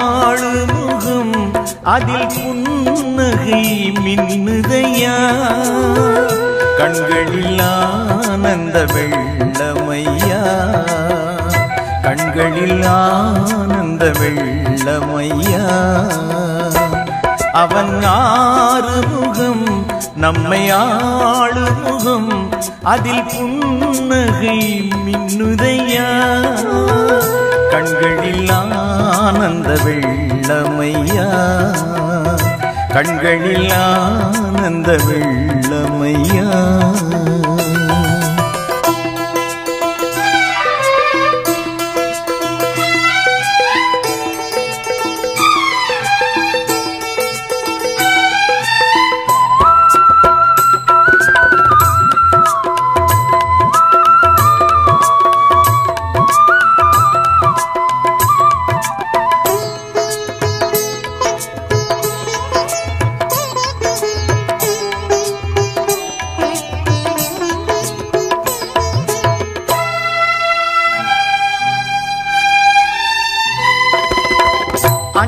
நம்மை முகம் அதில் புன்னகை மின்னுதையா? கண்களில் ஆனந்த வெள்ளமையா? கண்களில் ஆனந்த வெள்ளமையா? அவன் ஆறு முகம் நம்மை ஆளு முகம் அதில் புன்னகை மின்னுதையா? கண்களில் கலந்த வெள்ளமையா? கண்களில் ஆனந்த வெள்ளமையா?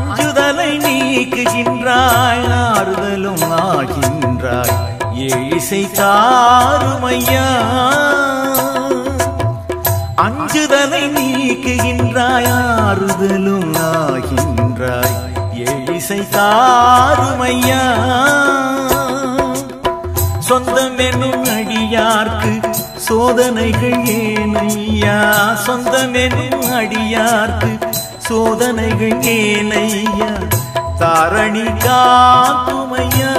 அஞ்சுதலை நீக்குகின்றாய் ஆறுதலும் ஆகின்றாய். ஏசை தாருமையா? அஞ்சுதலை நீக்குகின்றாய் ஆறுதலும் ஆகின்றாய். ஏசை தாருமையா? சொந்தம் என்னும் அடியார்க்கு சோதனைகள் ஏனையா? சொந்தம் என்னும் அடியார்க்கு சோதனைகள் ஏனையா? தாரணி காக்குமையா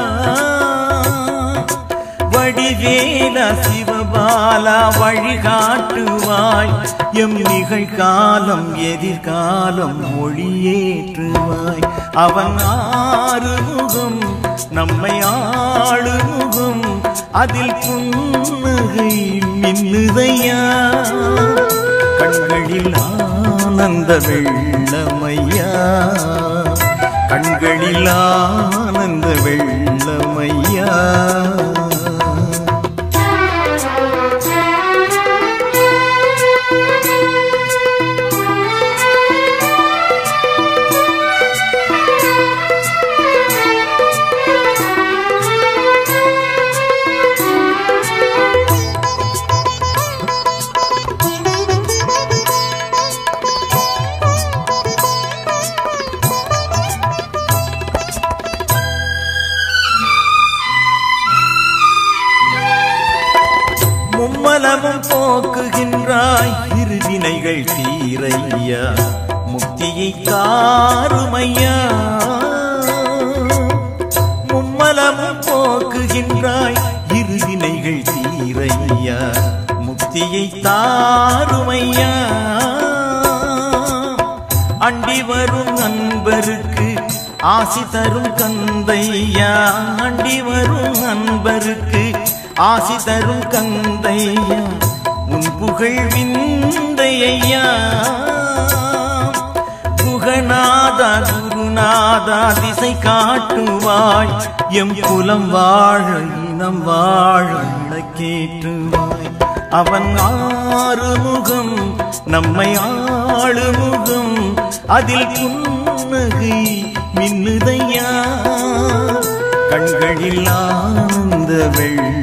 வடிவேல சிவபாலா வழிகாட்டுவாய். எம் நிகழ்காலம் எதிர்காலம் மொழியேற்றுவாய். அவன் ஆறுமுகம் நம்மை ஆளுமுகம். அதில் புன்னுகை மின்னுதையா? கண்களில் ஆனந்த வெள்ளமையா கண்களில் ஆனந்த வெள்ளமையா மும்மலமும் போக்குகின்றாய் இருவினைகள் தீரையா முக்தியை தாருமையா. மும்மலமும் போக்குகின்றாய் இருவினைகள் தீரையா முக்தியை தாருமையா. அண்டி வரும் நண்பருக்கு ஆசி தரும் கந்த ஆசி தரும் கந்தையா உன் புகழ் விந்தையா புகநாதா குருநாதா திசை காட்டுவாய் எம் குலம் வாழ இனம் வாழ கேட்டுவாய் அவன் ஆறு முகம் நம்மை ஆளு முகம் அதில் புன்னகை மின்னுதையா? கண்களில் ஆனந்த வெள்ள